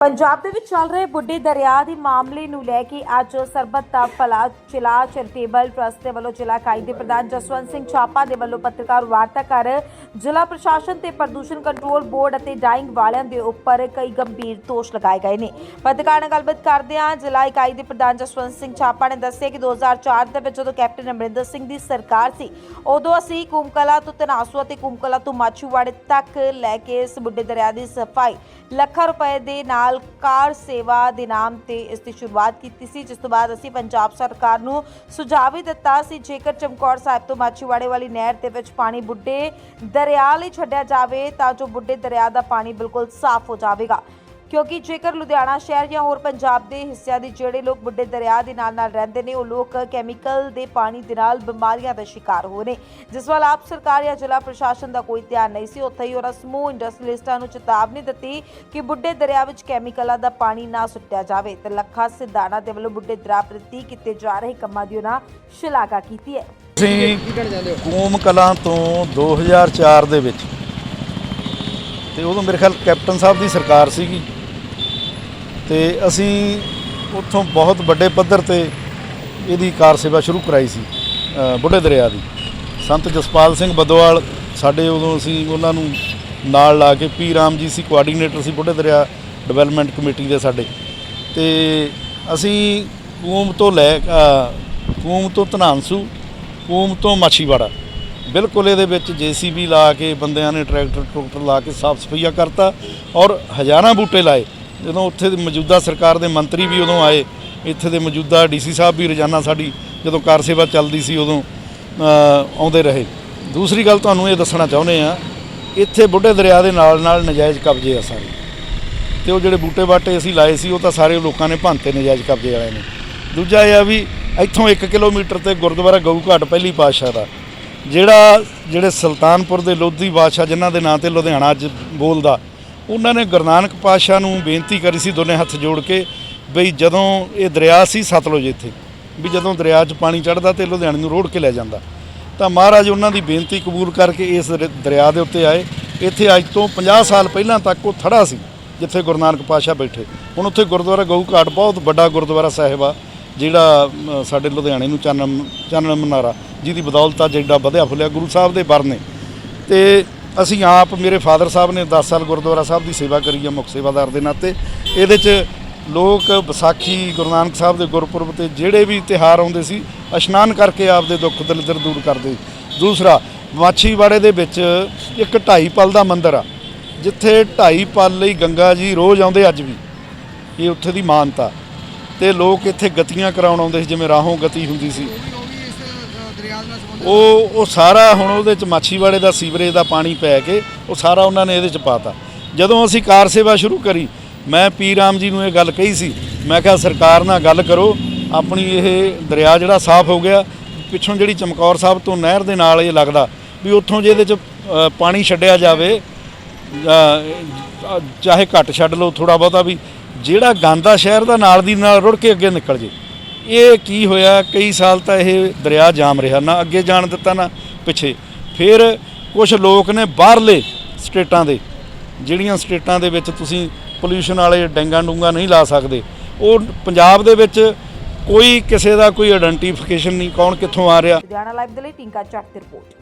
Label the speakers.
Speaker 1: ਪੰਜਾਬ ਦੇ ਵਿੱਚ ਚੱਲ ਰਹੇ ਬੁੱਢੇ ਦਰਿਆ ਦੇ ਮਾਮਲੇ ਨੂੰ ਲੈ ਕੇ ਅੱਜ ਸਰਬੱਤ ਦਾ ਭਲਾ ਜ਼ਿਲ੍ਹਾ ਚੈਰੀਟੇਬਲ ਟਰਸਟ ਦੇ ਵੱਲੋਂ ਜ਼ਿਲ੍ਹਾ ਇਕਾਈ ਦੇ ਪ੍ਰਧਾਨ ਜਸਵੰਤ ਸਿੰਘ ਛਾਪਾ ਦੇ ਵੱਲੋਂ ਪੱਤਰਕਾਰ ਵਾਰਤਾ ਕਰ ਜ਼ਿਲ੍ਹਾ ਪ੍ਰਸ਼ਾਸਨ ਤੇ ਪ੍ਰਦੂਸ਼ਣ ਕੰਟਰੋਲ ਬੋਰਡ ਅਤੇ ਡਾਈਂਗ ਵਾਲਿਆਂ ਦੇ ਉੱਪਰ ਕਈ ਗੰਭੀਰ ਦੋਸ਼ ਲਗਾਏ ਗਏ ਨੇ। ਪੱਤਰਕਾਰ ਨਾਲ ਗੱਲਬਾਤ ਕਰਦਿਆਂ ਜ਼ਿਲ੍ਹਾ ਇਕਾਈ ਦੇ ਪ੍ਰਧਾਨ ਜਸਵੰਤ ਸਿੰਘ ਛਾਪਾ ਨੇ ਦੱਸਿਆ ਕਿ 2004 ਦੇ ਵਿੱਚ ਜਦੋਂ ਕੈਪਟਨ ਅਮਰਿੰਦਰ ਸਿੰਘ ਦੀ ਸਰਕਾਰ ਸੀ, ਉਦੋਂ ਅਸੀਂ ਕੁੰਮਕਲਾ ਤੋਂ ਤਨਾਸੂ ਅਤੇ ਕੁੰਮਕਲਾ ਤੋਂ ਮਾਛੂਵਾੜੇ ਤੱਕ ਲੈ ਕੇ ਇਸ ਬੁੱਢੇ ਦਰਿਆ ਦੀ ਸਫ਼ਾਈ ਲੱਖਾਂ ਰੁਪਏ ਦੇ ਨਾਲ ਕਾਰ ਸੇਵਾ ਦੇ ਨਾਮ ਤੇ ਇਸ ਦੀ ਸ਼ੁਰੂਆਤ ਕੀਤੀ ਸੀ, ਜਿਸ ਤੋਂ ਬਾਅਦ ਅਸੀਂ ਪੰਜਾਬ ਸਰਕਾਰ ਨੂੰ ਸੁਝਾਅ ਵੀ ਦਿੱਤਾ ਸੀ, ਜੇਕਰ ਚਮਕੌਰ ਸਾਹਿਬ ਤੋਂ ਮਾਛੀਵਾੜੇ ਵਾਲੀ ਨਹਿਰ ਦੇ ਵਿੱਚ ਪਾਣੀ ਬੁੱਢੇ ਦਰਿਆ ਲਈ ਛੱਡਿਆ ਜਾਵੇ, ਤਾਂ ਜੋ ਬੁੱਢੇ ਦਰਿਆ ਦਾ ਪਾਣੀ ਬਿਲਕੁਲ ਸਾਫ਼ ਹੋ ਜਾਵੇਗਾ। ਕਿਉਂਕਿ ਜੇਕਰ ਲੁਧਿਆਣਾ ਸ਼ਹਿਰ ਜਾਂ ਹੋਰ ਪੰਜਾਬ ਦੇ ਹਿੱਸਿਆਂ ਦੇ ਜਿਹੜੇ ਲੋਕ ਬੁੱਢੇ ਦਰਿਆ ਦੇ ਨਾਲ ਨਾਲ ਰਹਿੰਦੇ ਨੇ, ਉਹ ਲੋਕ ਕੈਮੀਕਲ ਦੇ ਪਾਣੀ ਦੇ ਨਾਲ ਬਿਮਾਰੀਆਂ ਦਾ ਸ਼ਿਕਾਰ ਹੋ ਰਹੇ ਜਿਸ ਵੱਲ ਆਪ ਸਰਕਾਰ ਜਾਂ ਜ਼ਿਲ੍ਹਾ ਪ੍ਰਸ਼ਾਸਨ ਦਾ ਕੋਈ ਧਿਆਨ ਨਹੀਂ ਸੀ, ਉੱਥੇ ਹੀ ਉਹਨਾਂ ਸਮੂਹ ਇੰਡਸਟਰੀਲਿਸਟਾਂ ਨੂੰ ਚੇਤਾਵਨੀ ਦਿੱਤੀ ਕਿ ਬੁੱਢੇ ਦਰਿਆ ਵਿੱਚ ਕੈਮੀਕਲਾਂ ਦਾ ਪਾਣੀ ਨਾ ਸੁੱਟਿਆ ਜਾਵੇ ਤੇ ਲੱਖਾ ਸਿਧਾਣਾ ਦੇ ਵੱਲੋਂ ਬੁੱਢੇ ਦਰਿਆ ਪ੍ਰਤੀ ਕੀਤੇ ਜਾ ਰਹੇ ਕੰਮਾਂ ਦੀ ਉਹਨਾਂ ਸ਼ਲਾਘਾ ਕੀਤੀ ਹੈ।
Speaker 2: ਅਸੀਂ ਕੂਮ ਕਲਾਂ ਤੋਂ 2004 ਦੇ ਵਿੱਚ, ਤੇ ਉਦੋਂ ਮੇਰੇ ਖਿਆਲ ਕੈਪਟਨ ਸਾਹਿਬ ਦੀ ਸਰਕਾਰ ਸੀਗੀ ਤੇ ਅਸੀਂ ਉੱਥੋਂ ਬਹੁਤ ਵੱਡੇ ਪੱਧਰ ਤੇ ਇਹਦੀ ਕਾਰ ਸੇਵਾ ਸ਼ੁਰੂ ਕਰਾਈ ਸੀ ਬੁੱਢੇ ਦਰਿਆ ਦੀ। ਸੰਤ ਜਸਪਾਲ ਸਿੰਘ ਬਦੋਵਾਲ ਸਾਡੇ ਉਦੋਂ ਅਸੀਂ ਉਹਨਾਂ ਨੂੰ ਨਾਲ ਲਾ ਕੇ ਪੀ ਰਾਮ ਜੀ ਸੀ ਕੋਆਰਡੀਨੇਟਰ ਸੀ ਬੁੱਢੇ ਦਰਿਆ ਡਿਵੈਲਪਮੈਂਟ ਕਮੇਟੀ ਦੇ ਸਾਡੇ। ਤੇ ਅਸੀਂ ਕੂਮ ਤੋਂ ਲੈ ਅ, ਕੂਮ ਤੋਂ ਧਨਾਂਸੂ ਕੂਮ ਤੋਂ ਮਾਛੀਵਾੜਾ ਬਿਲਕੁਲ ਇਹਦੇ ਵਿੱਚ ਜੀਸੀਬੀ ਲਾ ਕੇ ਬੰਦਿਆਂ ਨੇ ਟਰੈਕਟਰ ਟਰੂਕਟਰ ਲਾ ਕੇ ਸਾਫ਼ ਸਫਾਈਆ ਕਰਤਾ ਔਰ ਹਜ਼ਾਰਾਂ ਬੂਟੇ ਲਾਏ। ਜਦੋਂ ਉੱਥੇ ਦੀ ਮੌਜੂਦਾ ਸਰਕਾਰ ਦੇ ਮੰਤਰੀ ਵੀ ਉਦੋਂ ਆਏ, ਇੱਥੇ ਦੇ ਮੌਜੂਦਾ ਡੀਸੀ ਸਾਹਿਬ ਵੀ ਰੋਜ਼ਾਨਾ ਸਾਡੀ ਜਦੋਂ ਕਾਰ ਸੇਵਾ ਚੱਲਦੀ ਸੀ ਉਦੋਂ ਆਉਂਦੇ ਰਹੇ। ਦੂਸਰੀ ਗੱਲ ਤੁਹਾਨੂੰ ਇਹ ਦੱਸਣਾ ਚਾਹੁੰਦੇ ਆ ਇੱਥੇ ਬੁੱਢੇ ਦਰਿਆ ਦੇ ਨਾਲ ਨਾਲ ਨਜਾਇਜ਼ ਕਬਜ਼ੇ ਆ ਸਾਰੇ। ਤੇ ਉਹ ਜਿਹੜੇ ਬੂਟੇ ਬਾਟੇ ਅਸੀਂ ਲਾਏ ਸੀ, ਉਹ ਤਾਂ ਸਾਰੇ ਲੋਕਾਂ ਨੇ ਭੰਤੇ ਨਜਾਇਜ਼ ਕਬਜ਼ੇ ਵਾਲੇ ਨੇ। ਦੂਜਾ ਇਹ ਆ ਵੀ ਇੱਥੋਂ 1 ਕਿਲੋਮੀਟਰ ਤੇ ਗੁਰਦੁਆਰਾ ਗਊ ਘਾਟ ਪਹਿਲੀ ਪਾਤਸ਼ਾਹ ਦਾ, ਜਿਹੜਾ, ਜਿਹੜੇ ਸੁਲਤਾਨਪੁਰ ਦੇ ਲੋਧੀ ਬਾਦਸ਼ਾਹ ਜਿਨ੍ਹਾਂ ਦੇ ਨਾਂ ਤੇ ਲੁਧਿਆਣਾ ਅੱਜ ਬੋਲਦਾ ਉਹਨਾਂ ਨੇ ਗੁਰੂ ਨਾਨਕ ਪਾਤਸ਼ਾਹ ਨੂੰ ਬੇਨਤੀ ਕਰੀ ਸੀ ਦੋਨੇ ਹੱਥ ਜੋੜ ਕੇ ਬਈ ਜਦੋਂ ਇਹ ਦਰਿਆ ਸੀ ਸਤਲੁਜ ਇੱਥੇ, ਵੀ ਜਦੋਂ ਦਰਿਆ 'ਚ ਪਾਣੀ ਚੜ੍ਹਦਾ ਤੇ ਲੁਧਿਆਣੇ ਨੂੰ ਰੋੜ ਕੇ ਲੈ ਜਾਂਦਾ। ਤਾਂ ਮਹਾਰਾਜ ਉਹਨਾਂ ਦੀ ਬੇਨਤੀ ਕਬੂਲ ਕਰਕੇ ਇਸ ਦਰਿਆ ਦੇ ਉੱਤੇ ਆਏ। ਇੱਥੇ ਅੱਜ ਤੋਂ 50 ਸਾਲ ਪਹਿਲਾਂ ਤੱਕ ਉਹ ਥੜਾ ਸੀ, ਜਿੱਥੇ ਗੁਰੂ ਨਾਨਕ ਪਾਤਸ਼ਾਹ ਬੈਠੇ। ਹੁਣ ਉੱਥੇ ਗੁਰਦੁਆਰਾ ਗਊ ਘਾਟ ਬਹੁਤ ਵੱਡਾ ਗੁਰਦੁਆਰਾ ਸਾਹਿਬ ਆ, ਜਿਹੜਾ ਸਾਡੇ ਲੁਧਿਆਣੇ ਨੂੰ ਚਾਨਣ ਚਾਨਣ ਮਨਾਰਾ, ਜਿਹਦੀ ਬਦੌਲਤ ਅੱਜ ਐਡਾ ਵਧਿਆ ਫੁੱਲਿਆ ਗੁਰੂ ਸਾਹਿਬ ਦੇ ਬਰ ਨੇ। ਤੇ ਅਸੀਂ ਆਪ ਮੇਰੇ ਫਾਦਰ ਸਾਹਿਬ ਨੇ 10 ਸਾਲ ਗੁਰਦੁਆਰਾ ਸਾਹਿਬ ਦੀ ਸੇਵਾ ਕਰੀ ਹੈ ਮੁੱਖ ਸੇਵਾਦਾਰ ਦੇ ਨਾਤੇ। ਇਹਦੇ 'ਚ ਲੋਕ ਵਿਸਾਖੀ ਗੁਰੂ ਨਾਨਕ ਸਾਹਿਬ ਦੇ ਗੁਰਪੁਰਬ ਤੇ ਜਿਹੜੇ ਵੀ ਤਿਹਾਰ ਆਉਂਦੇ ਸੀ, ਇਸ਼ਨਾਨ ਕਰਕੇ ਆਪਦੇ ਦੁੱਖ ਦਲਿੱਦਰ ਦੂਰ ਕਰਦੇ। ਦੂਸਰਾ, ਮਾਛੀਵਾੜੇ ਦੇ ਵਿੱਚ ਇੱਕ ਢਾਈ ਪਲ ਦਾ ਮੰਦਿਰ ਆ, ਜਿੱਥੇ ਢਾਈ ਪਲ ਲਈ ਗੰਗਾ ਜੀ ਰੋਜ਼ ਆਉਂਦੇ ਅੱਜ ਵੀ। ਇਹ ਉੱਥੇ ਦੀ ਮਾਨਤਾ। ਤੇ ਲੋਕ ਇੱਥੇ ਗਤੀਆਂ ਕਰਾਉਣ ਆਉਂਦੇ ਸੀ, ਜਿਵੇਂ ਰਾਹੋਂ ਗਤੀ ਹੁੰਦੀ ਸੀ। ਉਹ ਉਹ ਸਾਰਾ ਹੁਣ ਉਹਦੇ ਚ ਮਾਛੀਵਾੜੇ ਦਾ, ਸੀਵਰੇਜ ਦਾ ਪਾਣੀ ਪੈ ਕੇ ਉਹ ਸਾਰਾ ਉਹਨਾਂ ਨੇ ਇਹਦੇ ਚ ਪਾਤਾ। ਜਦੋਂ ਅਸੀਂ ਕਾਰ ਸੇਵਾ ਸ਼ੁਰੂ ਕਰੀ, ਮੈਂ ਪੀ ਰਾਮ ਜੀ ਨੂੰ ਇਹ ਗੱਲ ਕਹੀ ਸੀ, ਮੈਂ ਕਿਹਾ ਸਰਕਾਰ ਨਾਲ ਗੱਲ ਕਰੋ, ਆਪਣੀ ਇਹ ਦਰਿਆ ਜਿਹੜਾ ਸਾਫ਼ ਹੋ ਗਿਆ, ਪਿੱਛੋਂ ਜਿਹੜੀ ਚਮਕੌਰ ਸਾਹਿਬ ਤੋਂ ਨਹਿਰ ਦੇ ਨਾਲ ਇਹ ਲੱਗਦਾ ਵੀ ਉੱਥੋਂ ਜੇ ਇਹਦੇ ਚ ਪਾਣੀ ਛੱਡਿਆ ਜਾਵੇ ਚਾਹੇ ਘੱਟ ਛੱਡ ਲਓ ਥੋੜਾ ਬਹੁਤਾ ਵੀ, ਜਿਹੜਾ ਗਾਂਦਾ ਸ਼ਹਿਰ ਦਾ ਨਾਲ ਦੀ ਨਾਲ ਰੁੜ ਕੇ ਅੱਗੇ ਨਿਕਲ ਜੇ। ਇਹ ਕੀ ਹੋਇਆ? ਕਈ ਸਾਲ ਤਾਂ ਇਹ ਦਰਿਆ ਜਾਮ ਰਿਹਾ, ਨਾ ਅੱਗੇ ਜਾਣ ਦਿੱਤਾ, ਨਾ ਪਿੱਛੇ। ਫਿਰ ਕੁਝ ਲੋਕ ਨੇ ਬਾਹਰਲੇ ਸਟੇਟਾਂ ਦੇ, ਜਿਹੜੀਆਂ ਸਟੇਟਾਂ ਦੇ ਵਿੱਚ ਤੁਸੀਂ ਪੋਲਿਊਸ਼ਨ ਵਾਲੇ ਡੈਂਗਾ ਡੂੰਗਾ ਨਹੀਂ ਲਾ ਸਕਦੇ, ਉਹ ਪੰਜਾਬ ਦੇ ਵਿੱਚ ਕੋਈ ਕਿਸੇ ਦਾ ਕੋਈ ਆਇਡੈਂਟੀਫਿਕੇਸ਼ਨ ਨਹੀਂ, ਕੌਣ ਕਿੱਥੋਂ ਆ ਰਿਹਾ?
Speaker 1: ਲੁਧਿਆਣਾ ਲਾਈਵ ਦੇ ਲਈ ਟਿੰਕਾ ਚੱਟ ਦੀ ਰਿਪੋਰਟ।